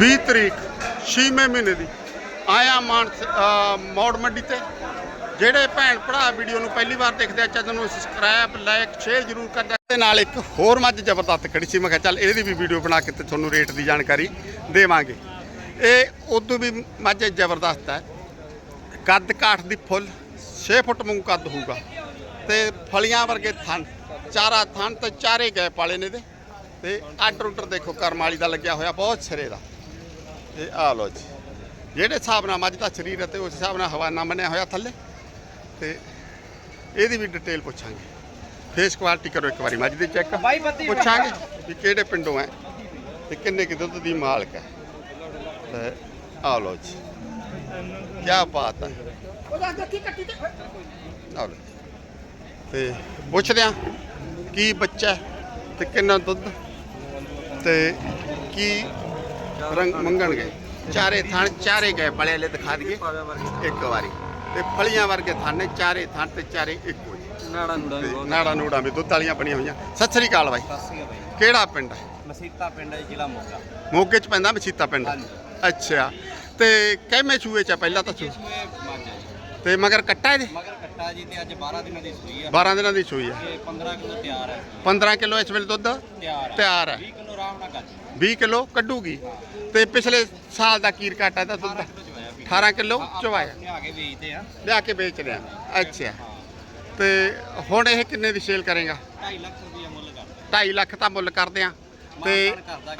20 ਤਰੀਕ 6ਵੇਂ ਮਹੀਨੇ ਦੀ। ਆਇਆ ਮਾਨ ਮੌੜ ਮੰਡੀ ਤੇ। ਜਿਹੜੇ ਭੈਣ ਭਰਾ ਵੀਡੀਓ ਨੂੰ ਪਹਿਲੀ ਵਾਰ ਦੇਖਦੇ ਆ ਚੈਨਲ ਨੂੰ ਸਬਸਕ੍ਰਾਈਬ ਲਾਈਕ ਸ਼ੇਅਰ ਜ਼ਰੂਰ ਕਰਦਾ ਤੇ ਨਾਲ ਇੱਕ ਹੋਰ ਮੱਝ ਜ਼ਬਰਦਸਤ ਖੜੀ ਸੀ। ਮੈਂ ਕਿਹਾ, ਚੱਲ, ਇਹਦੀ ਵੀ ਵੀਡੀਓ ਬਣਾ ਕੇ ਤੇ ਤੁਹਾਨੂੰ ਰੇਟ ਦੀ ਜਾਣਕਾਰੀ ਦੇਵਾਂਗੇ। ਇਹ ਉਦੋਂ ਵੀ ਮੱਝ ਜ਼ਬਰਦਸਤ ਹੈ। ਕੱਦ ਕਾਠ ਦੀ ਫੁੱਲ 6 ਫੁੱਟ ਮੂੰਹ ਕੱਦ ਹੋਊਗਾ। ਤੇ ਫਲੀਆਂ ਵਰਗੇ ਥਣ, ਚਾਰਾ ਥਣ ਤੇ ਚਾਰੇ ਗਏ ਪਾਲੇ ਨੇ ਦੇ ਤੇ ਆਰਡਰ ਉਡਰ ਦੇਖੋ, ਕਰਮ ਵਾਲੀ ਦਾ ਲੱਗਿਆ ਹੋਇਆ, ਬਹੁਤ ਸਿਰੇ ਦਾ। ਤੇ ਆ ਲੋ ਜੀ। ਜਿਹੜੇ ਹਿਸਾਬ ਨਾਲ ਮੱਝ ਦਾ ਸਰੀਰ ਹੈ ਤੇ ਉਸ ਹਿਸਾਬ ਨਾਲ ਹਵਾਨਾ ਬਣਿਆ ਹੋਇਆ ਥੱਲੇ। ਤੇ ਇਹਦੀ ਵੀ ਡਿਟੇਲ ਪੁੱਛਾਂਗੇ। ਫੇਸ ਕੁਆਲਿਟੀ ਕਰੋ ਇੱਕ ਵਾਰੀ ਮੱਝ ਦੀ ਚੈੱਕ ਪੁੱਛਾਂਗੇ ਵੀ ਕਿਹੜੇ ਪਿੰਡੋਂ ਹੈ ਤੇ ਕਿੰਨੇ ਕਿ ਦੁੱਧ ਦੀ ਮਾਲਕ ਹੈ। ਤੇ ਆ ਲੋ ਜੀ। ਕੀ ਬਾਤ ਹੈ। ਆ ਲਓ ਤੇ ਪੁੱਛਦੇ ਆ ਕੀ ਬੱਚਾ ਤੇ ਕਿੰਨਾ ਦੁੱਧ ਤੇ ਕੀ ਰੰਗ ਮੰਗਣਗੇ ਚਾਰੇ ਥਣ ਚਾਰੇ ਗਏ ਬੜੇ ਵਾਲੇ ਦਿਖਾ ਦਈਏ। ਇੱਕ ਵਾਰੀ। ਤੇ ਫਲੀਆਂ ਵਰਗੇ ਥਣ ਨੇ ਚਾਰੇ ਥਣ ਤੇ ਚਾਰੇ ਇੱਕੋ ਜਿਹੇ ਨਾੜਾ ਨੂੜਾ ਤੇ ਨਾੜਾ ਨੂੜਾ ਵੀ ਦੁੱਧ ਵਾਲੀਆਂ ਬਣੀਆਂ ਹੋਈਆਂ। ਸਤਿ ਸ੍ਰੀ ਅਕਾਲ ਬਾਈ। ਸਾਸੀਆ ਬਾਈ। ਕਿਹੜਾ ਪਿੰਡ ਹੈ? ਮਸੀਤਾ ਪਿੰਡ ਹੈ ਜ਼ਿਲ੍ਹਾ ਮੋਗਾ। ਮੋਗੇ ਚ ਪੈਂਦਾ ਮਸੀਤਾ ਪਿੰਡ। ਅੱਛਾ। ਤੇ ਕਿਵੇਂ ਛੂਏ ਚ ਆ ਪਹਿਲਾਂ ਤਾਂ ਵੇ ਹੈ ਜੀ। ਤੇ ਮਗਰ ਕੱਟਾ ਇਹਦੇ? ਮਗਰ ਕੱਟਾ ਜੀ ਤੇ ਅੱਜ 12 ਦਿਨਾਂ ਦੀ ਸੂਈ ਹੈ 12 ਦਿਨਾਂ ਦੀ ਛੂਈ ਆ। ਇਹ 15 ਕਿਲੋ ਤਿਆਰ ਹੈ। 15 ਕਿਲੋ ਇਸ ਵੇਲੇ ਦੁੱਧ? ਤਿਆਰ ਹੈ। ਤਿਆਰ ਹੈ। 20 ਕਿਲੋ ਆਰਾਮ ਨਾਲ ਕੱਢ 20 ਕਿਲੋ ਕੱਢੂਗੀ। ਤੇ ਪਿਛਲੇ ਸਾਲ ਦਾ ਕੀਰ ਘਾਟਾ ਦਾ ਦੁੱਧ 18 ਕਿਲੋ ਚਵਾਇਆ ਵੀ। 18 ਕਿਲੋ ਚਵਾਇਆ। ਲਿਆ ਕੇ ਵੇਚਦੇ ਆ। ਲਿਆ ਕੇ ਵੇਚ ਲਿਆ। ਅੱਛਾ। ਹਾਂ ਤੇ ਹੁਣ ਇਹ ਕਿੰਨੇ ਦੀ ਸੇਲ ਕਰੇਗਾ? 2.5 ਲੱਖ ਰੁਪਇਆ ਮੁੱਲ ਕਰਦਾ। 2.5 ਲੱਖ ਤਾਂ ਮੁੱਲ ਕਰਦੇ ਆ। ਤੇ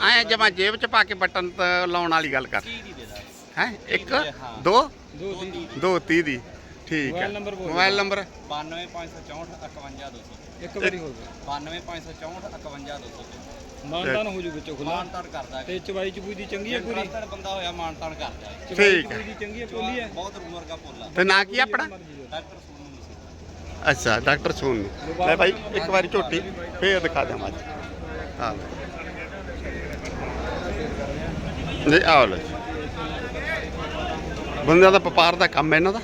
ਐ ਜਮਾ ਜੇਬ ਚ ਪਾ ਕੇ ਬਟਨ ਲਾਉਣ ਵਾਲੀ ਗੱਲ ਕਰ। 30 ਦੀ ਦੇ ਦਾਂਗੇ। ਹੈ? ਇੱਕ ਹਾਂ। ਦੋ? ਦੋ ਦੀ। ਦੋ 30 ਦੀ। ਠੀਕ ਹੈ। ਮੋਬਾਈਲ ਨੰਬਰ 92564 51200 ਇੱਕ ਵਾਰੀ ਹੋਰ 92564 51200 ਮਾਨਤਾਨ ਹੋ ਜੂ ਵਿੱਚੋਂ ਖੁੱਲਾ ਮਾਨਤਾਨ ਕਰਦਾ ਤੇ ਚਵਾਈ ਚਬੂਈ ਦੀ ਚੰਗੀ ਹੈ ਪੂਰੀ? ਇੰਟਰਸਟਡ ਬੰਦਾ ਹੋਇਆ ਮਾਨਤਾਨ ਕਰਦਾ ਹੈ। ਚਵਾਈ ਠੀਕ ਹੈ। ਚਬੂਈ ਦੀ ਚੰਗੀ ਹੈ ਪੋਲੀ ਹੈ? ਬਹੁਤ ਉਮਰ ਦਾ ਪੋਲਾ ਤੇ ਨਾਂ ਕੀ ਆਪਣਾ? ਡਾਕਟਰ ਸੋਨੂ ਅੱਛਾ ਡਾਕਟਰ ਸੋਨ। ਨੂੰ ਲੈ ਭਾਈ ਇੱਕ ਵਾਰੀ ਝੋਟੀ ਫੇਰ ਦਿਖਾ ਦਿਆਂ ਮੱਝ। ਹਾਂ। ਲੈ ਆਓ ਲੋ। ਬੰਦਿਆਂ ਦਾ ਵਪਾਰ ਦਾ ਕੰਮ ਹੈ ਇਹਨਾਂ ਦਾ।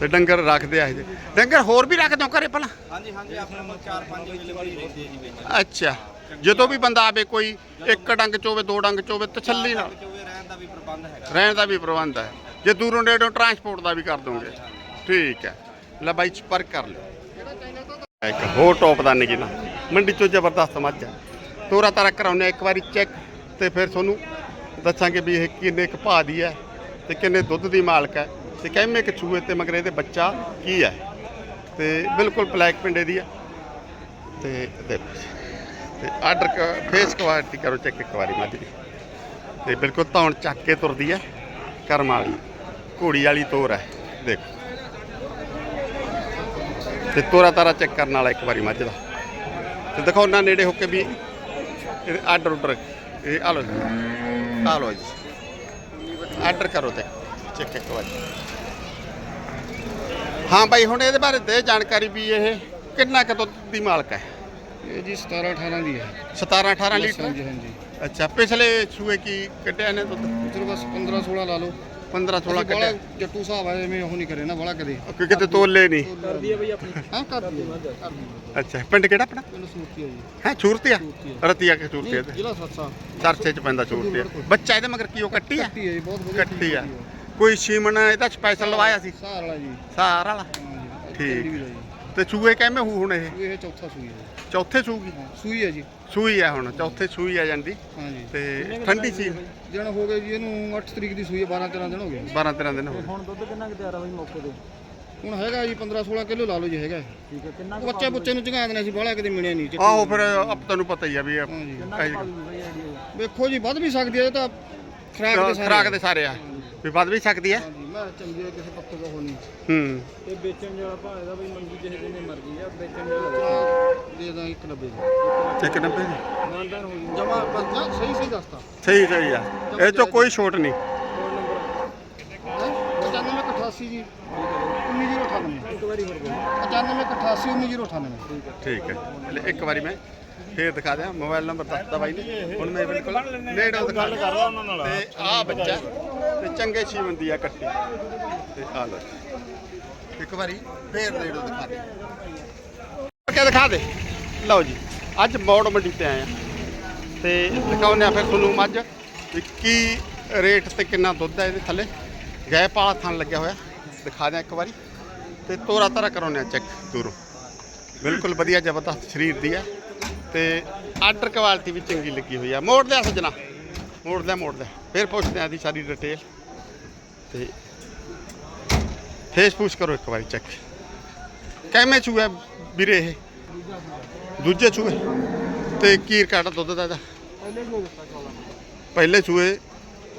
ਤੇ ਡੰਗਰ ਰੱਖਦੇ ਆ ਇਹ। ਡੰਗਰ ਹੋਰ ਵੀ ਰੱਖਦੇ ਹੋ ਘਰੇ ਭਲਾ? ਹਾਂਜੀ ਹਾਂਜੀ ਆਪਣੇ ਕੋਲ 4-5 ਅਵੇਲੇਬਲ ਹੀ ਰਹਿੰਦੇ ਆ ਜੀ ਵਿੱਚ। ਅੱਛਾ। ਜਦੋਂ ਵੀ ਬੰਦਾ ਆਵੇ ਕੋਈ, ਇੱਕ ਡੰਗ ਚੋਵੇ ਦੋ ਡੰਗ ਚੋਵੇ ਤਸੱਲੀ ਨਾਲ। ਰਹਿਣ ਦਾ ਵੀ ਪ੍ਰਬੰਧ ਹੈਗਾ ਰਹਿਣ ਦਾ ਵੀ ਪ੍ਰਬੰਧ ਹੈ। ਜੇ ਦੂਰੋਂ ਨੇੜੋਂ ਟਰਾਂਸਪੋਰਟ ਦਾ ਵੀ ਕਰ ਦੋਗੇ, ਠੀਕ ਹੈ। ਲੈ ਬਾਈ ਸੰਪਰਕ ਕਰ ਲਿਓ। ਇੱਕ ਹੋਰ ਟੌਪ ਦਾ ਨਿਗੀ ਮੰਡੀ ਚੋਂ ਜ਼ਬਰਦਸਤ ਮੱਝ ਹੈ। ਤੋਰਾ ਤਾਰਾ ਕਰਾਉਨੇ ਇੱਕ ਵਾਰੀ ਚੈੱਕ ਤੇ ਫਿਰ ਤੁਹਾਨੂੰ ਦੱਸਾਂਗੇ ਵੀ ਇਹ ਕਿੰਨੇ ਕੁ ਭਾਅ ਦੀ ਹੈ ਤੇ ਕਿੰਨੇ ਦੁੱਧ ਦੀ ਮਾਲਕ ਹੈ ਤੇ ਕਿੰਨੇ ਕੁ ਚੂਹੇ ਤੇ ਮਗਰ ਇਹਦੇ ਬੱਚਾ ਕੀ ਹੈ। ਤੇ ਬਿਲਕੁਲ ਬਲੈਕ ਪਿੰਡੇ ਦੀ ਹੈ। ਤੇ ਦੇਖੋ ਤੇ ਆਰਡਰ ਫੇਸ ਕੁਆਲਿਟੀ ਕਰੋ ਚੈੱਕ ਇੱਕ ਵਾਰੀ ਮੱਝ ਦੀ। ਤੇ ਬਿਲਕੁਲ ਧੌਣ ਚੱਕ ਕੇ ਤੁਰਦੀ ਹੈ ਕਰਮ ਵਾਲੀ। ਘੋੜੀ ਵਾਲੀ ਤੋਰ ਹੈ ਦੇਖੋ। ਤੇ ਤੋਰਾ ਤਾਰਾ ਚੈੱਕ ਕਰਨ ਵਾਲਾ ਇੱਕ ਵਾਰੀ ਮੱਝ ਦਾ। ਤੇ ਦੇਖੋ ਉਹਨਾਂ ਨੇੜੇ ਹੋ ਕੇ ਵੀ ਇਹ ਆਰਡਰ ਉਡਰ ਇਹ ਆ ਲੋ ਆ ਲੋ ਜੀ। ਆਰਡਰ ਕਰੋ ਤੇ ਚੈੱਕ ਇੱਕ ਵਾਰੀ। ਹਾਂ ਬਾਈ, ਹੁਣ ਇਹਦੇ ਬਾਰੇ ਦੇ ਜਾਣਕਾਰੀ ਵੀ ਇਹ ਕਿੰਨਾ ਕੁ ਦੁੱਧ ਦੀ ਮਾਲਕ ਹੈ? ਇਹ ਜੀ 17 18 ਦੀ ਹੈ। 17 18 ਲੀਟਰ? ਹਾਂਜੀ ਹਾਂਜੀ। ਅੱਛਾ ਪਿਛਲੇ ਸੂਏ ਕੀ ਕੱਢਿਆ ਨੇ ਦੁੱਧ? ਚਲੋ ਬਸ 15 16 ਲਾ ਲਓ। 15 16 ਬੜਾ ਕੱਢਿਆ। ਜੱਟੂ ਸਾਹਿਬ ਆਏ ਐਵੇਂ ਉਹ ਨਹੀਂ ਕਰੇ ਨਾ ਬੜਾ ਕਦੇ। ਕਿ ਕਿਤੇ ਤੋਲੇ ਨਹੀਂ। ਕਰਦੀ ਹੈ ਬਈ ਆਪਣੀ। ਹਾਂ ਕਰਦੀ ਹੈ ਕਰਦੀ ਹੈ ਅੱਛਾ ਪਿੰਡ ਕਿਹੜਾ ਆਪਣਾ? ਪਿੰਡ ਸੂਰਤੀ ਹੈ ਜੀ। ਹੈ ਛੂਰਤੀਆ ਛੂਰਤੀਆ। ਰਤੀਆ ਕੇ ਛੂਰਤੀਆ ਤੇ। ਜ਼ਿਲ੍ਹਾ ਸੱਸਾ ਚਰਚੇ ਚ ਪੈਂਦਾ ਛੂਰਤੀਆ ਬੱਚਾ ਇਹਦੇ ਮਗਰ ਕੀ ਉਹ ਕੱਟੀ ਆ? ਕੱਟੀ ਹੈ ਜੀ ਬਹੁਤ ਵਧੀਆ ਕੱਟੀ ਆ। ਕੋਈ ਸੀਮਨ ਇਹਦਾ ਸਪੈਸ਼ਲ ਲਵਾਇਆ ਸੀ। ਸਾਰ ਵਾਲਾ ਜੀ। ਸਾਰ ਵਾਲਾ। ਹਾਂ ਜੀ ਠੀਕ। ਵੀ ਜੀ ਤੇ ਚੂਹੇ ਕਿਵੇਂ ਹੂ ਹੁਣ ਇਹ? ਇਹ ਚੌਥਾ ਸੂਈ ਹੈ। ਚੌਥੇ ਸੂਗੀ? ਹਾਂ ਸੂਈ ਹੈ ਜੀ। ਸੂਈ ਆ ਹੁਣ ਚੌਥੇ ਸੂਈ ਆ ਜਾਂਦੀ। ਹਾਂ ਜੀ ਤੇ ਠੰਡੀ ਸੀ? ਦਿਨ ਹੋ ਗਏ ਜੀ ਇਹਨੂੰ 8 ਤਰੀਕ ਦੀ ਸੂਈ ਹੈ 12 13 ਦਿਨ ਹੋ ਗਏ। 12 13 ਦਿਨ ਹੋ ਗਏ। ਹੁਣ ਦੁੱਧ ਕਿੰਨਾ ਕੁ ਤਿਆਰ ਆ ਬਈ ਮੌਕੇ ਤੇ? ਹੁਣ ਹੈਗਾ ਜੀ 15 16 ਕਿਲੋ ਲਾ ਲਓ ਜੀ ਹੈਗਾ ਠੀਕ ਹੈ ਕਿੰਨਾ ਬੱਚੇ ਬੁੱਚੇ ਨੂੰ ਚੰਗਾ ਦੇਣਾ ਸੀ ਬਾਹਲਾ ਕਿਤੇ ਮਿਲਿਆ ਨਹੀਂ ਚੱਕੀ। ਆਹੋ ਫਿਰ ਆਪ ਤੁਹਾਨੂੰ ਪਤਾ ਹੀ ਆ ਵੀ ਇਹ- ਹਾਂ ਜੀ ਇਹ ਵੇਖੋ ਜੀ ਵੱਧ ਵੀ ਸਕਦੀ ਹੈ ਇਹ ਤਾਂ ਖਰਾਕ ਦੇ ਸਾਰੇ ਖਰਾਕ ਦੇ ਸਾਰੇ ਆ। ਵੀ ਵੱਧ ਵੀ ਸਕਦੀ ਹਾਂ? ਜੀ ਮੈਂ ਚੰਗੀ ਹੈ ਕਿਸੇ ਪੱਖੋਂ ਕਹੋ ਨਹੀਂ। ਹੂੰ। ਤੇ ਵੇਚਣ ਜਿਹੜਾ ਭਾਅ ਇਹਦਾ ਬਈ ਮੰਗੀ ਜਿਹੇ ਜਿੰਨੇ ਮਰਜ਼ੀ ਆ ਵੇਚਣ ਜਿਹੜਾ ਦੇ ਦਾਂ 190 ਦੀ। ਇੱਕ ਨੱਬੇ ਦੀ? ਮਾਨਦਾਰ ਹੋ ਜੀ ਜਮਾ ਬਸ ਨਾ ਸਹੀ ਸਹੀ ਦੱਸਤਾ। ਸਹੀ ਸਹੀ ਆ। ਇਹ ਚੋਂ ਕੋਈ ਛੋਟ ਨਹੀਂ। Phone number? 9588 ਜੀ। 19098 ਇੱਕ ਵਾਰੀ ਹੋਰ ਬੋਲੋ। 9588 19098 ਠੀਕ ਹੈ। ਠੀਕ ਹੈ। ਲੈ ਇੱਕ ਵਾਰੀ ਮੈਂ ਫੇਰ ਦਿਖਾ ਦਿਆਂ। ਮੋਬਾਈਲ ਨੰਬਰ ਦੱਸਦਾ ਬਾਈ ਨੇ। ਹੁਣ ਮੈਂ ਬਿਲਕੁਲ ਨੇੜੇ ਦਿਖਾ ਗੱਲ ਕਰਦਾ ਉਹਨਾਂ ਨਾਲ। ਤੇ ਆ ਬੱਚਾ ਤੇ ਚੰਗੇ ਛੀਵਨ ਦੀ ਆ ਕੱਟੀ। ਤੇ ਆ ਲੋ ਇੱਕ ਵਾਰੀ ਫੇਰ ਨੇੜੇ ਦਿਖਾ ਦੇ। ਕੇ ਦਿਖਾ ਦੇ? ਲਓ ਜੀ, ਅੱਜ ਮੌੜ ਮੰਡੀ ਤੇ ਆਏ ਆ। ਤੇ ਦਿਖਾਉਂਦੇ ਆ ਫਿਰ ਤੁਹਾਨੂੰ ਮੱਝ ਵੀ ਕੀ ਰੇਟ ਤੇ ਕਿੰਨਾ ਦੁੱਧ ਹੈ ਇਹਦੇ ਥੱਲੇ। ਗੈਪ ਵਾਲਾ ਥਣ ਲੱਗਿਆ ਹੋਇਆ। ਦਿਖਾ ਦਿਆਂ ਇੱਕ ਵਾਰੀ। ਤੇ ਤੋਰਾ ਤਾਰਾ ਕਰਾਉਂਦੇ ਆ ਚੈੱਕ, ਦੂਰੋਂ। ਬਿਲਕੁਲ ਵਧੀਆ ਜ਼ਬਰਦਸਤ ਸਰੀਰ ਦੀ ਹੈ ਤੇ ਆਰਡਰ ਕੁਆਲਿਟੀ ਵੀ ਚੰਗੀ ਲੱਗੀ ਹੋਈ ਆ। ਮੋੜ ਲਿਆ ਸੱਜਣਾ। ਮੋੜ ਲਿਆ ਫਿਰ ਪੁੱਛਦੇ ਆ ਦੀ ਸਾਰੀ ਡਿਟੇਲ ਤੇ ਫੇਸ ਪੂਛ ਕਰੋ ਇੱਕ ਵਾਰੀ ਚੈੱਕ ਕਿਵੇਂ ਚੂਹਾ ਵੀਰੇ ਇਹ? ਦੂਜੇ ਚੂਹੇ? ਤੇ ਕੀ ਰਿਕਾਰਡ ਆ ਦੁੱਧ ਦਾ ਇਹਦਾ? ਪਹਿਲੇ ਚੂਹੇ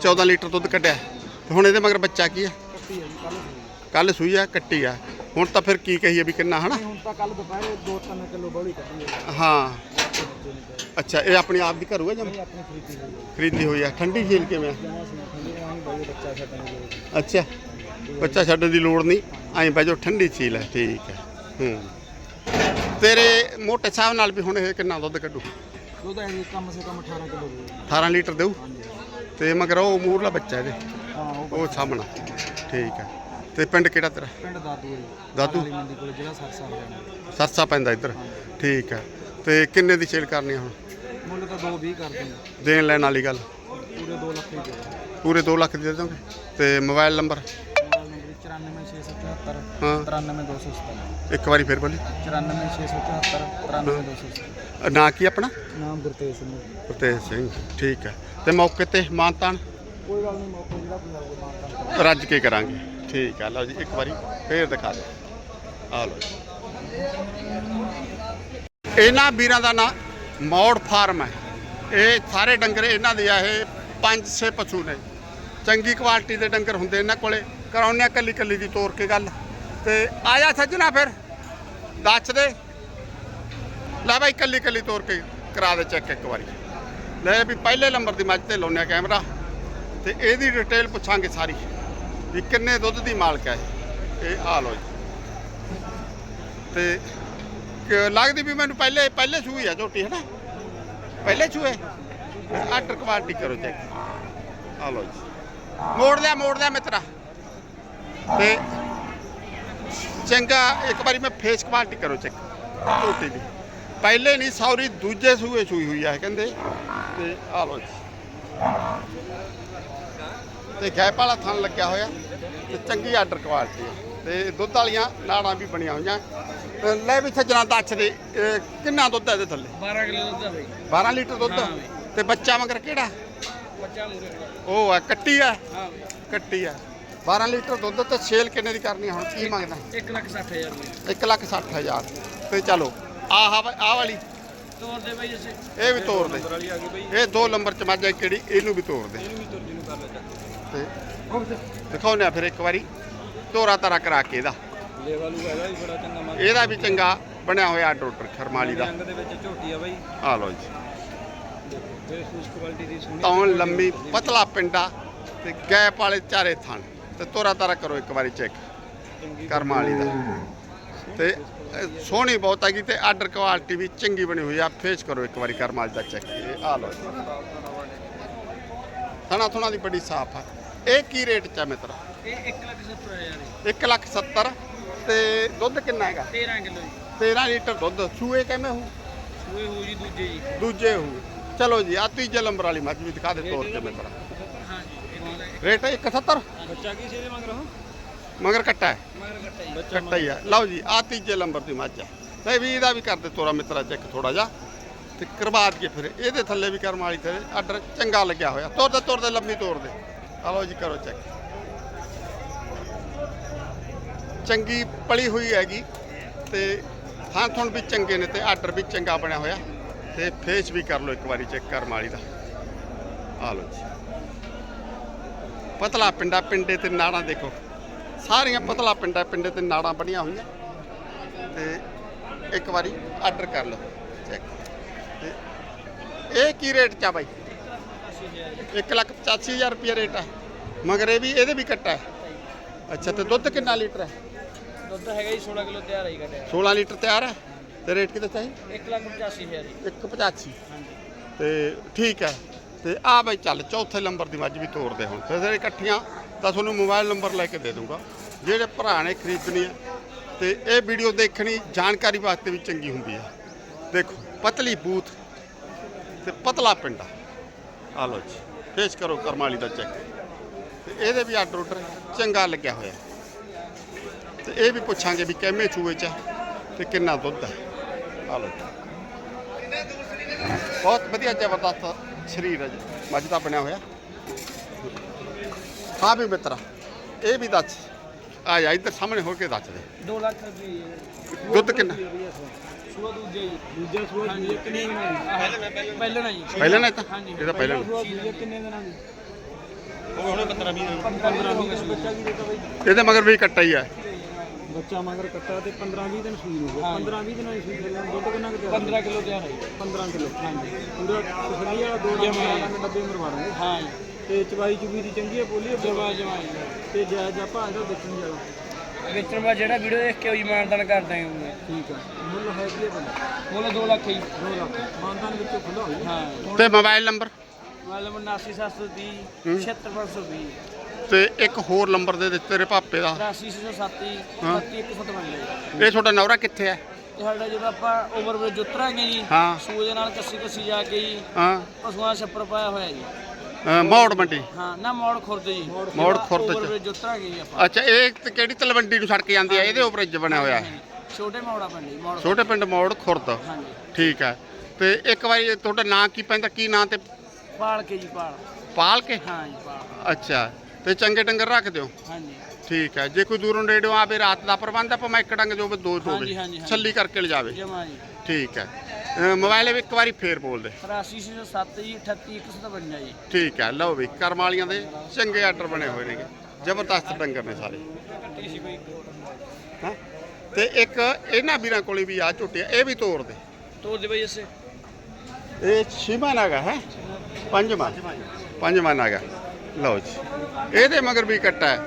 14 ਲੀਟਰ ਦੁੱਧ ਕੱਢਿਆ। ਤੇ ਹੁਣ ਇਹਦੇ ਮਗਰ ਬੱਚਾ ਕੀ ਆ? ਕੱਲ ਸੂਈ ਆ ਕੱਟੀ ਆ। ਹੁਣ ਤਾਂ ਫਿਰ ਕੀ ਕਹੀਏ ਵੀ ਕਿੰਨਾ ਹਨਾ? ਹੁਣ ਤਾਂ ਕੱਲ ਦੁਪਹਿਰੇ 2-3 ਕਿਲੋ ਬੋਲੀ ਕੱਢੀ ਹੈ ਹਾਂ। ਅੱਛਾ ਇਹ ਆਪਣੀ ਆਪ ਦੀ ਘਰੂ ਹੈ ਜਾਂ? ਆਪਣੀ ਖਰੀਦੀ ਹੋਈ ਖਰੀਦੀ ਹੋਈ ਆ ਠੰਡੀ ਝੀਲ ਕਿਵੇਂ? ਜਮਾ ਬਾਈ ਬੱਚਾ ਛੱਡਣ ਦੇ ਅੱਛਾ ਬੱਚਾ ਛੱਡਣ ਦੀ ਲੋੜ ਨਹੀਂ। ਐਂ ਬਹਿ ਜਾਓ ਠੰਡੀ ਝੀਲ ਹੈ ਠੀਕ ਹੈ। ਹੂੰ। ਤੇਰੇ ਮੋਟੇ ਹਿਸਾਬ ਨਾਲ ਵੀ ਹੁਣ ਇਹ ਕਿੰਨਾ ਦੁੱਧ ਕੱਢੂ? ਦੁੱਧ ਹੈ ਕਮ ਸੇ ਕਮ 18 ਕਿਲੋ ਦੇ 18 ਲੀਟਰ ਦੇਊ? ਤੇ ਮਗਰ ਉਹ ਮੂਰਲਾ ਬੱਚਾ ਇਹਦੇ ਹਾਂ ਉਹ ਉਹ ਸਾਹਮਣਾ। ਠੀਕ ਹੈ। ਤੇ ਪਿੰਡ ਕਿਹੜਾ ਤੇਰਾ? ਪਿੰਡ ਦਾਦੂ ਹੈ ਦਾਦੂ? ਵਾਲੀ ਮੰਡੀ ਕੋਲ ਜਿਹੜਾ ਸਰਸਾ ਪੈਂਦਾ ਇੱਧਰ। ਠੀਕ ਹੈ। ਤੇ ਕਿੰਨੇ ਦੀ ਸੇਲ ਕਰਨੀ ਆ ਹੁਣ? ਮੁੱਲ ਤਾਂ 2.20 ਕਰਦੇ ਨੇ ਦੇਣ ਲੈਣ ਵਾਲੀ ਗੱਲ। ਪੂਰੇ 2 ਲੱਖ ਹੀ ਦੇ ਦਿਓ। ਪੂਰੇ 2 ਲੱਖ ਦੀ ਦੇ ਦੋਗੇ? ਤੇ ਮੋਬਾਈਲ ਨੰਬਰ? ਮੋਬਾਈਲ ਨੰਬਰ 94674 ਹਾਂ। 93277 ਇੱਕ ਵਾਰੀ ਫਿਰ ਬੋਲੀ। 94674 93277 ਅ, ਨਾਂ ਕੀ ਆਪਣਾ? ਨਾਮ ਗੁਰਤੇਜ ਸਿੰਘ। ਗੁਰਤੇਜ ਸਿੰਘ ਠੀਕ ਹੈ ਤੇ ਮੌਕੇ ਤੇ ਮਾਨਤਾਨ? ਕੋਈ ਗੱਲ ਨਹੀਂ ਮੌਕੇ ਜਿਹੜਾ ਕੋਈ ਆਊਗਾ ਮਾਨਤਾ ਰੱਜ ਕੇ ਕਰਾਂਗੇ। ਠੀਕ ਹੈ ਲਓ ਜੀ ਇੱਕ ਵਾਰੀ ਫੇਰ ਦਿਖਾ ਦਿਓ। ਆ ਲਓ ਜੀ। ਇਹਨਾਂ ਵੀਰਾਂ ਦਾ ਨਾਂ ਮੌੜ ਫਾਰਮ ਹੈ। ਇਹ ਸਾਰੇ ਡੰਗਰ ਇਹਨਾਂ ਦੇ ਆ, ਇਹ ਪੰਜ ਛੇ ਪਸ਼ੂ ਨੇ। ਚੰਗੀ ਕੁਆਲਿਟੀ ਦੇ ਡੰਗਰ ਹੁੰਦੇ ਇਹਨਾਂ ਕੋਲੇ। ਕਰਾਉਂਦੇ ਆ ਕੱਲੀ ਕੱਲੀ ਦੀ ਤੋਰ ਕੇ ਗੱਲ। ਤੇ ਆਇਆ ਸੱਜਣਾ ਫਿਰ। ਦੱਸ ਦੇ। ਲੈ ਬਾਈ ਕੱਲੀ ਕੱਲੀ ਤੋਰ ਕੇ ਕਰਾ ਦੇ ਚੈੱਕ ਇੱਕ ਵਾਰੀ। ਲੈ ਵੀ ਪਹਿਲੇ ਨੰਬਰ ਦੀ ਮੱਝ ਤੇ ਲਾਉਂਦੇ ਆ ਕੈਮਰਾ। ਤੇ ਇਹਦੀ ਡਿਟੇਲ ਪੁੱਛਾਂਗੇ ਸਾਰੀ। ਵੀ ਕਿੰਨੇ ਦੁੱਧ ਦੀ ਮਾਲਕ ਹੈ ਇਹ। ਇਹ ਆ ਲੋ ਜੀ। ਤੇ ਲੱਗਦੀ ਵੀ ਮੈਨੂੰ ਪਹਿਲੇ ਪਹਿਲੇ ਸੂਈ ਆ ਝੋਟੀ ਹੈ ਨਾ ਪਹਿਲੇ ਸੂਏ ਆਰਡਰ ਕੁਆਲਿਟੀ ਕਰੋ ਚੈੱਕ ਆ ਲੋ ਜੀ। ਮੋੜ ਲਿਆ ਮੋੜ ਲਿਆ ਮਿੱਤਰਾ। ਤੇ ਚੰਗਾ, ਇੱਕ ਵਾਰੀ ਮੈਂ ਫੇਸ ਕੁਆਲਿਟੀ ਕਰੋ ਚੈੱਕ ਝੋਟੀ ਦੀ। ਪਹਿਲੇ ਨਹੀਂ, ਸੌਰੀ, ਦੂਜੇ ਸੂਏ ਸੂਈ ਹੋਈ ਆ, ਇਹ ਕਹਿੰਦੇ। ਤੇ ਆ ਲੋ ਜੀ। ਤੇ ਗੈਪ ਵਾਲਾ ਥਣ ਲੱਗਿਆ ਹੋਇਆ। ਤੇ ਚੰਗੀ ਆਰਡਰ ਕੁਆਲਿਟੀ ਹੈ ਤੇ ਦੁੱਧ ਵਾਲੀਆਂ ਨਾੜਾਂ ਵੀ ਬਣੀਆਂ ਹੋਈਆਂ। ਲੈ ਵੀ ਸੱਜਣਾ ਦੱਸ ਦੇ ਇਹ ਕਿੰਨਾ ਦੁੱਧ ਹੈ ਇਹਦੇ ਥੱਲੇ? 12 ਕਿਲੋ ਦੁੱਧ ਹੈ 12 ਲੀਟਰ ਦੁੱਧ? ਤੇ ਬੱਚਾ ਮਗਰ ਕਿਹੜਾ? ਬੱਚਾ ਮੂਰੇ ਉਹ ਆ ਕੱਟੀ ਆ ਹਾਂ ਕੱਟੀ ਆ 12 ਲੀਟਰ ਦੁੱਧ ਤੇ ਸੇਲ ਕਿੰਨੇ ਦੀ ਕਰਨੀ ਆ ਹੁਣ? ਕੀ ਮੰਗਦਾ? 1 ਲੱਖ 60000 ਰੁਪਏ 1 ਲੱਖ 60 ਹਜ਼ਾਰ। ਤੇ ਚਲੋ ਆਹ ਵਾ- ਆਹ ਵਾਲੀ। ਤੋਰ ਦੇ ਬਾਈ ਅਸੀਂ ਇਹ ਵੀ ਤੋੜ ਦੇ। ਵਾਲੀ ਆ ਗਈ ਬਈ। ਇਹ ਦੋ ਨੰਬਰ ਚ ਮੱਝ ਹੈ ਕਿਹੜੀ? ਇਹਨੂੰ ਵੀ ਤੋੜ ਦੇ। ਇਹਨੂੰ ਵੀ ਤੁਰਜੀ ਨੂੰ ਕਰ ਲੈ ਚੱਕ ਤੇ ਦਿਖਾਉਂਦੇ ਆ ਫਿਰ ਇੱਕ ਵਾਰੀ। ਤੋਰਾ ਤਾਰਾ ਕਰਾ ਕੇ ਇਹਦਾ। ਲੇਵਾ ਲੂ ਹੈਗਾ ਵੀ ਬੜਾ ਚੰਗਾ ਮਾਲ ਇਹਦਾ ਵੀ ਚੰਗਾ ਬਣਿਆ ਹੋਇਆ ਆਰਡਰ ਖਰਮਾਲੀ ਦਾ। ਰੰਗ ਦੇ ਵਿੱਚ ਝੋਟੀ ਆ ਬਾਈ। ਆ ਲਓ ਜੀ। ਫੇਸ ਫੂਸ ਕੁਆਲਿਟੀ ਦੀ ਸੋਹਣੀ ਤੌਣ ਲੰਮੀ ਪਤਲਾ ਪਿੰਡਾ ਤੇ ਗੈਪ ਵਾਲੇ ਚਾਰੇ ਥਣ ਤੇ ਤੋਰਾ ਤਾਰਾ ਕਰੋ ਇੱਕ ਵਾਰੀ ਚੈੱਕ। ਕਰਮਾਲੀ ਦਾ। ਤੇ ਸੋਹਣੀ ਬਹੁਤ ਹੈਗੀ ਤੇ ਆਰਡਰ ਕੁਆਲਿਟੀ ਵੀ ਚੰਗੀ ਬਣੀ ਹੋਈ ਆ। ਫੇਸ ਕਰੋ ਇੱਕ ਵਾਰੀ ਕਰਮਾਲੀ ਦਾ ਚੈੱਕ। ਆ ਜੀ। ਥਣਾ ਥੁਣਾ ਦੀ ਬੜੀ ਸਾਫ਼ ਆ। ਇਹ ਕੀ ਰੇਟ ਚ ਆ ਮਿੱਤਰ? ਇਹ 1 ਲੱਖ 70000 1 ਲੱਖ 70 ਤੇ ਦੁੱਧ ਕਿੰਨਾ ਹੈਗਾ? 13 ਕਿਲੋ ਜੀ। 13 ਲੀਟਰ ਦੁੱਧ। ਸੂਏ ਕਿਵੇਂ ਹੋ ਸੂਏ ਹੋ ਜੀ ਦੂਜੇ ਜੀ। ਦੂਜੇ ਹੋ ਚਲੋ ਜੀ ਆ ਤੀਜੇ ਨੰਬਰ ਵਾਲੀ ਮੱਝ ਵੀ ਦਿਖਾ ਦੇ ਤੋਰ ਕੇ ਹਾਂ ਜੀ ਰੇਟ 170 ਬੱਚਾ ਕੀ ਸੀ ਇਹਦੇ ਮਗਰ? ਉਹ ਮਗਰ ਕੱਟਾ ਹੈ। ਮਗਰ ਕੱਟਾ ਬੱਚਾ ਕੱਟਾ ਹੀ ਆ ਲਓ ਜੀ ਆ ਤੀਜੇ ਨੰਬਰ ਦੀ ਮੱਝ ਆ ਤੇ ਵੀ ਇਹਦਾ ਵੀ ਕਰਦੇ ਤੋਰਾ ਮਿੱਤਰਾ ਚੈੱਕ ਥੋੜਾ ਜਿਹਾ। ਤੇ ਕਰਵਾ ਦਈਏ ਫਿਰ। ਇਹਦੇ ਥੱਲੇ ਵੀ ਕਰਮ ਵਾਲੀ ਤੇ ਆਰਡਰ ਚੰਗਾ ਲੱਗਿਆ ਹੋਇਆ। ਤੋਰਦੇ ਤੋਰਦੇ ਲੰਮੀ ਤੋਰਦੇ ਆ ਲਓ ਜੀ ਕਰੋ ਚੈੱਕ। ਚੰਗੀ ਪਲੀ ਹੋਈ ਹੈਗੀ ਤੇ ਥਾਂ ਥੁਣ ਵੀ ਚੰਗੇ ਨੇ ਤੇ ਆਰਡਰ ਵੀ ਚੰਗਾ ਬਣਿਆ ਹੋਇਆ ਤੇ ਫੇਸ ਵੀ ਕਰ ਲਓ ਇੱਕ ਵਾਰੀ ਚੈੱਕ ਕਰ ਮਾਲੀ ਦਾ। ਆ ਲਓ ਜੀ। ਪਤਲਾ ਪਿੰਡਾ, ਪਿੰਡੇ ਤੇ ਨਾੜਾਂ ਦੇਖੋ। ਸਾਰੀਆਂ ਪਤਲਾ ਪਿੰਡਾ, ਪਿੰਡੇ ਤੇ ਨਾੜਾਂ ਬਣੀਆਂ ਹੋਈਆਂ। ਤੇ ਇੱਕ ਵਾਰੀ ਆਰਡਰ ਕਰ ਲਓ। ਚੈੱਕ ਤੇ ਇਹ ਕੀ ਰੇਟ ਚ ਆ ਬਾਈ? 185000 ਰੁਪਏ ਰੇਟ ਹੈ ਮਗਰ ਇਹ ਵੀ, ਇਹਦੇ ਵੀ ਕੱਟਾ ਅੱਛਾ, ਤੇ ਦੁੱਧ ਕਿੰਨਾ ਲੀਟਰ ਹੈ ਦੁੱਧ ਹੈਗਾ ਜੀ 16 ਕਿਲੋ ਤਿਆਰ ਆਈ ਕੱਟਿਆ 16 ਲੀਟਰ ਤਿਆਰ ਹੈ? ਤੇ ਰੇਟ ਕਿਤੇ ਚਾਹੀ? 1 ਲੱਖ 85000 ਜੀ। 185 ਹਾਂਜੀ ਤੇ ਠੀਕ ਹੈ। ਤੇ ਆ ਬਈ ਚੱਲ ਚੌਥੇ ਨੰਬਰ ਦੀ ਮੱਝ ਵੀ ਤੋਰਦੇ ਹੁਣ। ਫਿਰ ਇਕੱਠੀਆਂ ਤਾਂ ਤੁਹਾਨੂੰ ਮੋਬਾਈਲ ਨੰਬਰ ਲੈ ਕੇ ਦੇ ਦੂੰਗਾ। ਜਿਹੜੇ ਭਰਾ ਨੇ ਖਰੀਦਣੀ ਹੈ ਤੇ ਇਹ ਵੀਡੀਓ ਦੇਖਣੀ ਜਾਣਕਾਰੀ ਵਾਸਤੇ ਵੀ ਚੰਗੀ ਹੁੰਦੀ ਹੈ। ਦੇਖੋ ਪਤਲੀ ਬੂਥ ਤੇ ਪਤਲਾ ਪਿੰਡਾ ਆ। ਲਓ ਜੀ ਪੇਸ਼ ਕਰੋ ਕਰਮਾਲੀ ਦਾ ਚੈੱਕ। ਤੇ ਇਹਦੇ ਵੀ ਆਰਡਰ ਆਰਡਰ ਚੰਗਾ ਲੱਗਿਆ ਹੋਇਆ। ਇਹ ਵੀ ਪੁੱਛਾਂਗੇ ਵੀ ਕਿੰਨੇ ਚੂਹੇ ਚ ਆ ਤੇ ਕਿੰਨਾ ਦੁੱਧ ਹੈ ਆ ਲਓ ਬਹੁਤ ਵਧੀਆ ਜ਼ਬਰਦਸਤ ਸਰੀਰ ਹੈ ਜੀ। ਮੱਝ ਦਾ ਬਣਿਆ ਹੋਇਆ। ਹਾਂ ਵੀ ਮਿੱਤਰਾ ਇਹ ਵੀ ਦੱਸ। ਆ ਜਾ ਇੱਧਰ ਸਾਹਮਣੇ ਹੋ ਕੇ ਦੱਸ ਦੇ? 2 ਲੱਖ ਰੁਪਏ। ਦੁੱਧ ਕਿੰਨਾ? ਸੂਆ ਦੂਜਾ ਜੀ। ਦੂਜਾ ਸੂਆ ਦੂਜਾ ਕਿੰਨੇ ਦਿਨਾਂ ਦੀ ਪਹਿਲਾਂ ਨਾ ਜੀ। ਪਹਿਲਾਂ ਨਾ ਇਹ ਤਾਂ? ਹਾਂਜੀ। ਇਹ ਤਾਂ ਪਹਿਲਾਂ ਨਾ। ਸੂਆ ਦੂਜਾ ਕਿੰਨੇ ਦਿਨਾਂ ਦੀ? ਉਹ ਹੁਣ 15 20 ਦਿਨ 15 20 ਦਿਨ ਬੱਚਾ ਬਾਈ ਇਹਦੇ ਮਗਰ ਵੀ ਕੱਟਾ ਹੀ ਹੈ ਬੱਚਾ ਮਗਰ ਕੱਟਾ ਤੇ 15 20 ਦਿਨ ਸੂਈ ਨੂੰ 15 20 ਦਿਨਾਂ ਦੀ ਸੂਈ ਚੱਲਣਾ ਦੁੱਧ ਕਿੰਨਾ ਕੁ 15 ਕਿਲੋ ਤਿਆਰ ਹੈ 15 ਕਿਲੋ ਹਾਂਜੀ। ਪੂਰਾ ਤਸੱਲੀ ਵਾਲਾ ਦੋ ਡੱਬੇ ਡੱਬੇ ਮਰਵਾ ਦਾਂਗੇ ਹਾਂ ਤੇ ਚਵਾਈ ਚੁਬੀ ਦੀ ਚੰਗੀ ਹੈ ਬੋਲੀ ਜਮਾ ਜਮਾ ਤੇ ਜਾ ਜਾ ਭਾਅ ਦਾ ਦੇਖਣ ਜਾਣਾ ਵੇਚਣ ਬਾਅਦ ਜਿਹੜਾ ਵੀਡੀਓ ਦੇਖ ਕੇ ਉਹੀ ਮਾਨਦਾਨ ਕਰ ਦਾਂਗੇ ਠੀਕ ਆ। ਮੁੱਲ ਹੈ ਕੀ ਹੈ ਬੰਦਾ ਮੁੱਲ 2 ਲੱਖ ਹੀ 2 ਲੱਖ। ਮਾਨਦਾਨ ਵਿੱਚੋਂ ਖੁੱਲਾ ਹੋਈ ਹਾਂ। ਤੇ ਮੋਬਾਈਲ ਨੰਬਰ? ਮਤਲਬ 79730 ਹੂੰ। 76520 ਤੇ ਇੱਕ ਹੋਰ ਨੰਬਰ ਦੇ ਦਿੱਤੇ ਤੇਰੇ ਪਾਪੇ ਦਾ। 83607 ਹਾਂ। 31755 ਇਹ ਤੁਹਾਡਾ ਨੌਰਾ ਕਿੱਥੇ ਹੈ? ਸਾਡਾ ਜਦੋਂ ਆਪਾਂ ਓਵਰਬ੍ਰਿਜ ਜੁੱਤਰਾਂਗੇ ਜੀ ਹਾਂ। ਸੂਏ ਦੇ ਨਾਲ ਕੱਸੀ ਕੱਸੀ ਜਾ ਕੇ ਜੀ ਹਾਂ। ਪਸ਼ੂਆਂ ਦਾ ਛੱਪਰ ਪਾਇਆ ਹੋਇਆ ਜੀ। ਅ, ਮੌੜ ਮੰਡੀ। ਹਾਂ ਨਾ ਮੋੜ ਖੁਰਦ ਜੀ। ਮੋੜ ਖੁਰਦ। ਚ। ਓਵਰਬ੍ਰਿਜ ਜੁੱਤਰਾਂਗੇ ਜੀ ਆਪਾਂ। ਅੱਛਾ ਇਹ ਤੇ ਕਿਹੜੀ ਤਲਵੰਡੀ ਨੂੰ ਸੜਕ ਜਾਂਦੀ ਹੈ? ਇਹਦੇ ਉੱਪਰ ਇੱਜ ਬਣਿਆ ਹੋਇਆ। ਹੈ ਛੋਟੇ ਮੋੜਾ ਪਿੰਡ ਜੀ ਮੋੜ ਛੋਟੇ ਪਿੰਡ ਮੌੜ ਖੁਰਦ। ਹਾਂਜੀ। ਠੀਕ ਹੈ। ਤੇ ਇੱਕ ਵਾਰੀ ਤੁਹਾਡਾ ਨਾਂ ਕੀ ਪੈਂਦਾ? ਕੀ ਨਾਂ ਤੇ ਪਾਲ ਕੇ ਜੀ ਪਾਲ। ਪਾਲ ਕੇ? ਹਾਂ ਜੀ ਪਾਲ। ਅੱਛਾ। ਤੇ ਚੰਗੇ ਡੰਗਰ ਰੱਖ ਦਿਓ। ਹਾਂਜੀ। ਠੀਕ ਹੈ। ਜੇ ਕੋਈ ਦੂਰੋਂ ਨੇੜਿਓਂ ਆਵੇ ਰਾਤ ਦਾ ਪ੍ਰਬੰਧ ਆ ਭਾਵੇਂ ਇੱਕ ਡੰਗ ਜੋ ਦੋ ਹਾਂਜੀ, ਹੋਵੇ ਹਾਂਜੀ, ਹਾਂਜੀ। ਛੱਲੀ ਕਰਕੇ ਲਿਜਾਵੇ। ਜਮਾ ਜੀ। ਠੀਕ ਹੈ। ਮੋਬਾਈਲ ਵੀ ਇੱਕ ਵਾਰੀ ਫੇਰ ਬੋਲ ਦੇ। 83607 ਜੀ 38157 ਜੀ। ਠੀਕ ਹੈ। ਲਓ ਵੀ ਕਰਮ ਵਾਲੀਆਂ ਦੇ ਚੰਗੇ ਆਰਡਰ ਬਣੇ ਹੋਏ ਨੇਗੇ। ਜ਼ਬਰਦਸਤ ਡੰਗਰ ਨੇ ਸਾਰੇ। ਹੈਂ? ਤੇ ਇੱਕ ਇਹਨਾਂ ਵੀਰਾਂ ਕੋਲੇ ਵੀ ਆ ਝੋਟਿਆ ਇਹ ਵੀ ਤੋੜ ਦੇ। ਤੋੜ ਦੇ ਬਈ ਇਸੇ। ਇਹ ਛੇਵਾਂ ਨਾਗਾ ਹੈ? ਪੰਜਵਾਂ। ਪੰਜਵਾਂ ਨਾਗਾ। ਲਓ ਜੀ। ਇਹਦੇ ਮਗਰ ਵੀ ਕੱਟਾ ਹੈ।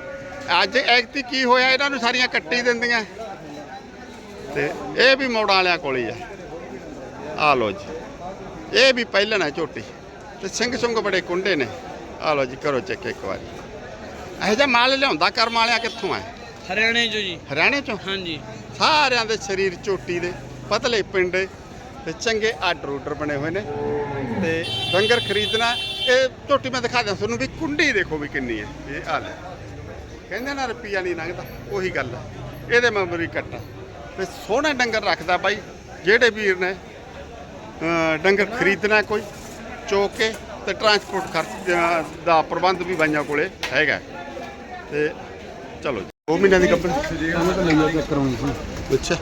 ਅੱਜ ਐਕਤੀ ਕੀ ਹੋਇਆ? ਇਹਨਾਂ ਨੂੰ ਸਾਰੀਆਂ ਕੱਟੀ ਦਿੰਦੀਆਂ। ਤੇ ਇਹ ਵੀ ਮੋੜਾਂ ਵਾਲਿਆਂ ਕੋਲ ਹੀ ਆ। ਆ ਲਓ ਜੀ। ਇਹ ਵੀ ਪਹਿਲਣ ਹੈ ਝੋਟੀ। ਤੇ ਸਿੰਘ ਸੁੰਗ ਬੜੇ ਕੁੰਡੇ ਨੇ। ਆ ਲਓ ਜੀ ਕਰੋ ਚੈੱਕ ਇੱਕ ਵਾਰੀ। ਇਹੋ ਜਿਹਾ ਮਾਲ ਲਿਆਉਂਦਾ ਕਰਮ ਵਾਲਿਆਂ ਕਿੱਥੋਂ ਹੈ? ਹਰਿਆਣੇ ਚੋਂ ਜੀ। ਹਰਿਆਣੇ ਚੋਂ? ਹਾਂਜੀ। ਸਾਰਿਆਂ ਦੇ ਸਰੀਰ ਚੋਟੀ ਦੇ ਪਤਲੇ ਪਿੰਡੇ ਤੇ ਚੰਗੇ ਆਰਡਰ ਆਰਡਰ ਬਣੇ ਹੋਏ ਨੇ। ਤੇ ਡੰਗਰ ਖਰੀਦਣਾ ਇਹ ਝੋਟੀ ਮੈਂ ਦਿਖਾ ਦਿਆਂ ਤੁਹਾਨੂੰ ਵੀ ਕੁੰਡੀ ਦੇਖੋ ਵੀ ਕਿੰਨੀ ਹੈ। ਇਹ ਹਾਲ ਹੈ ਕਹਿੰਦੇ ਨਾ ਰੁਪਈਆ ਨਹੀਂ ਲੰਘਦਾ ਉਹੀ ਗੱਲ ਹੈ। ਇਹਦੇ ਮੈਮਰੀ ਕੱਟਾ। ਤੇ ਸੋਹਣਾ ਡੰਗਰ ਰੱਖਦਾ ਬਾਈ ਜਿਹੜੇ ਵੀਰ ਨੇ ਡੰਗਰ ਖਰੀਦਣਾ ਕੋਈ ਚੋਕ ਤੇ ਟਰਾਂਸਪੋਰਟ ਖਰਚ ਦਾ ਪ੍ਰਬੰਧ ਵੀ ਬਾਈਆਂ ਕੋਲੇ ਹੈਗਾ ਤੇ ਚਲੋ ਜੀ। 2 ਮਹੀਨਿਆਂ ਦੀ ਕੰਪਨੀ ਉਹਨੂੰ ਤਾਂ ਲਈਆ ਚੈੱਕ ਕਰਾਉਣੀ ਸੀ। ਅੱਛਾ।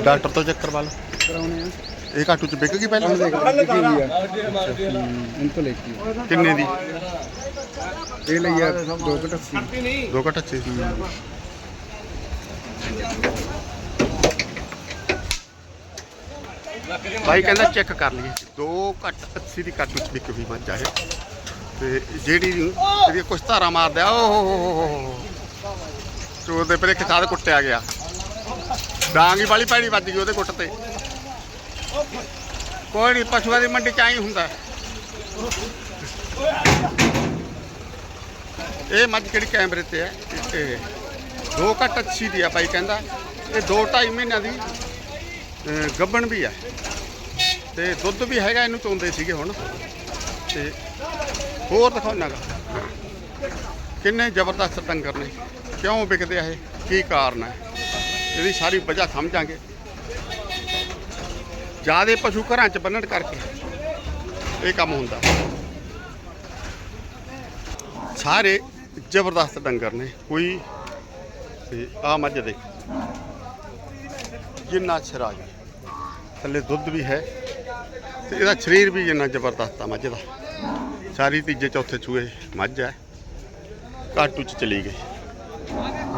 ਡਾਕਟਰ ਤੋਂ ਚੈੱਕ ਕਰਵਾ ਲਓ। ਕਰਾਉਣੇ ਆ। ਇਹ ਕਾਟੂ ਚ ਵਿਕ ਗਈ ਪਹਿਲਾਂ? ਕਿੰਨੇ ਦੀ? ਇਹ ਲਈ ਆ 2 ਘਟੱਸੀ ਦੋ ਘੱਟ ਅੱਛੀ ਭਾਈ ਕਹਿੰਦਾ ਚੈੱਕ ਕਰ ਲਈਏ। ਦੋ ਘੱਟ 80 ਦੀ ਕਾਟੂ ਚ ਵਿਕ ਹੋਈ ਮੱਝ ਆ ਇਹ। ਤੇ ਜਿਹੜੀ ਇਹਦੀ ਕੁਛ ਧਾਰਾ ਮਾਰਦਾ ਓ ਹੋ ਹੋ ਹੋ ਹੋ ਚੋਰ ਦੇ ਪਰੇ ਕਿਸਾਦ ਕੁੱਟਿਆ ਗਿਆ। ਡਾਂਗੀ ਵਾਲੀ ਪੈਣੀ ਵੱਜ ਗਈ ਉਹਦੇ ਕੁੱਟ ਤੇ। ਕੋਈ ਨਹੀਂ, ਪਸ਼ੂਆਂ ਦੀ ਮੰਡੀ ਚ ਆਈ ਹੁੰਦਾ। ਇਹ ਮੱਝ ਕਿਹੜੀ ਕੈਮਰੇ ਤੇ ਹੈ? ਇਹ ਦੋ ਘੱਟ ਅੱਛੀ ਦੀ ਆ ਭਾਈ ਕਹਿੰਦਾ। ਇਹ ਦੋ ਢਾਈ ਮਹੀਨਿਆਂ ਦੀ ਗੱਬਣ ਵੀ ਆ। ਤੇ ਦੁੱਧ ਵੀ ਹੈਗਾ, ਇਹਨੂੰ ਚੋਂਦੇ ਸੀਗੇ ਹੁਣ। ਤੇ ਹੋਰ ਦਿਖਾਉਣਾ ਗਾ ਕਿੰਨੇ ਜ਼ਬਰਦਸਤ ਡੰਗਰ ਨੇ। ਕਿਉਂ ਵਿਕਦੇ ਆ ਇਹ? ਕੀ ਕਾਰਨ ਹੈ? ਇਹਦੀ ਸਾਰੀ ਵਜ੍ਹਾ ਸਮਝਾਂਗੇ। ਜਿਆਦੇ ਪਸ਼ੂ ਘਰਾਂ 'ਚ ਬੰਨਣ ਕਰਕੇ ਇਹ ਕੰਮ ਹੁੰਦਾ। ਸਾਰੇ ਜ਼ਬਰਦਸਤ ਡੰਗਰ ਨੇ, ਕੋਈ ਤੇ ਆ ਮੱਝ ਦੇ ਜਿੰਨਾ ਛਰਾਜ ਥੱਲੇ ਦੁੱਧ ਵੀ ਹੈ ਤੇ ਇਹਦਾ ਸਰੀਰ ਵੀ ਜਿੰਨਾ ਜ਼ਬਰਦਸਤ ਆ ਮੱਝ ਦਾ। ਸਾਰੀ ਤੀਜੇ ਚੌਥੇ ਚੂਹੇ ਮੱਝ ਹੈ ਕਾਟੂ ਚ ਚਲੀ ਗਈ।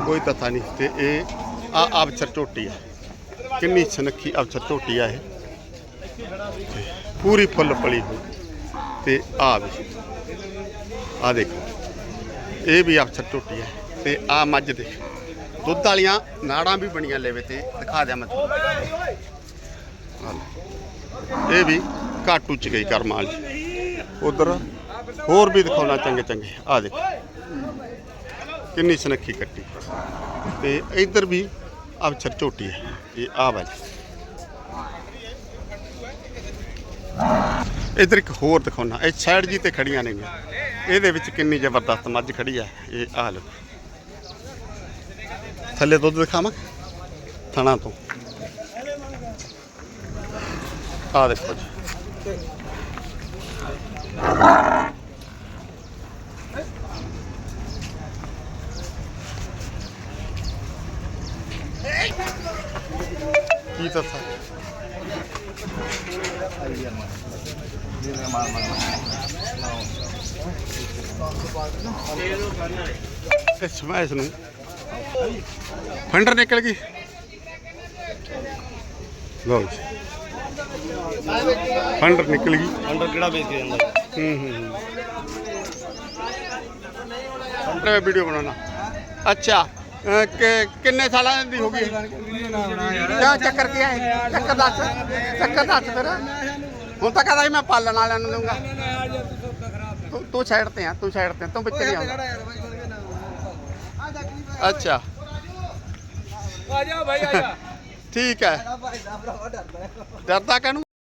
ਕੋਈ ਤਥਾ ਨਹੀਂ ਤੇ ਇਹ ਆ ਅਵਸਰ ਝੋਟੀ ਹੈ ਕਿੰਨੀ ਸੁਨੱਖੀ ਅਵਸਰ ਝੋਟੀ ਆ ਇਹ। ਪੂਰੀ ਫੁੱਲ ਫਲੀ ਹੋਈ। ਤੇ ਆ ਵੀ ਆ ਦੇਖੋ। ਇਹ ਵੀ ਅਫਸਰ ਝੋਟੀ ਹੈ। ਤੇ ਆ ਮੱਝ ਦੇ ਦੁੱਧ ਵਾਲੀਆਂ ਨਾੜਾਂ ਵੀ ਬਣੀਆਂ ਲੈਵੇ ਤੇ ਦਿਖਾ ਦਿਆਂ ਮੈਂ ਤੁਹਾਨੂੰ। ਇਹ ਵੀ ਕਾਟੂ ਚ ਗਈ ਕਰਮਾਲ ਵਾਲੀ ਉਧਰ ਹੋਰ ਵੀ ਦਿਖਾਉਣਾ ਚੰਗੇ ਚੰਗੇ। ਆ ਦੇਖੋ। ਕਿੰਨੀ ਸਨੱਖੀ ਕੱਟੀ। ਤੇ ਇੱਧਰ ਵੀ ਅਫਸਰ ਝੋਟੀ ਹੈ। ਇਹ ਆ ਵਾਲੀ। ਇਧਰ ਇੱਕ ਹੋਰ ਦਿਖਾਉਣਾ ਇਹ ਸਾਈਡ ਜੀ ਤੇ ਖੜੀਆਂ ਨੇਗੀਆਂ ਇਹਦੇ ਵਿੱਚ ਕਿੰਨੀ ਜ਼ਬਰਦਸਤ ਮੱਝ ਖੜੀ ਆ। ਇਹ ਆ ਲੋ ਥੱਲੇ ਦੁੱਧ ਦਿਖਾਵਾਂ? ਥਣਾ ਤੋਂ। ਆ ਦੇਖੋ ਜੀ। ਕੀ ਦੱਸਾਂ? ਇਸ ਮੈਂ ਇਸ ਨੂੰ ਫੰਡਰ ਨਿਕਲ ਗਈ। ਲਓ ਜੀ। ਫੰਡਰ ਨਿਕਲ ਗਈ। ਅੰਡਰ ਕਿਹੜਾ ਵੇਚ ਕੇ ਜਾਂਦਾ? ਹੂੰ ਹੂੰ ਹੂੰ। ਫੰਡਰ ਵੀਡੀਓ ਬਣਾਉਣਾ। ਅੱਛਾ। ਕਿ- ਕਿੰਨੇ ਸਾਲਾਂ ਦੀ ਹੋ ਗਈ? ਕਿਆ ਚੱਕਰ ਕੀ ਹੈ? ਚੱਕਰ ਦੱਸ। ਚੱਕਰ ਦੱਸ ਫਿਰ। ਹੁਣ ਤਾਂ ਕਹਦਾ ਮੈਂ ਪਾਲਣ ਵਾਲਿਆਂ ਨੂੰ ਦਊਂਗਾ। ਤੂੰ ਤੂੰ ਸਾਈਡ ਤੇ ਆ ਤੂੰ ਸਾਈਡ ਤੇ ਆ, ਤੂੰ ਵਿੱਚ ਨਹੀਂ ਆਉਂਦਾ। ਅੱਛਾ। ਆ ਜਾ ਭਾਈ ਆ ਜਾ। ਠੀਕ ਹੈ। ਡਰਦਾ ਕਾਹਨੂੰ?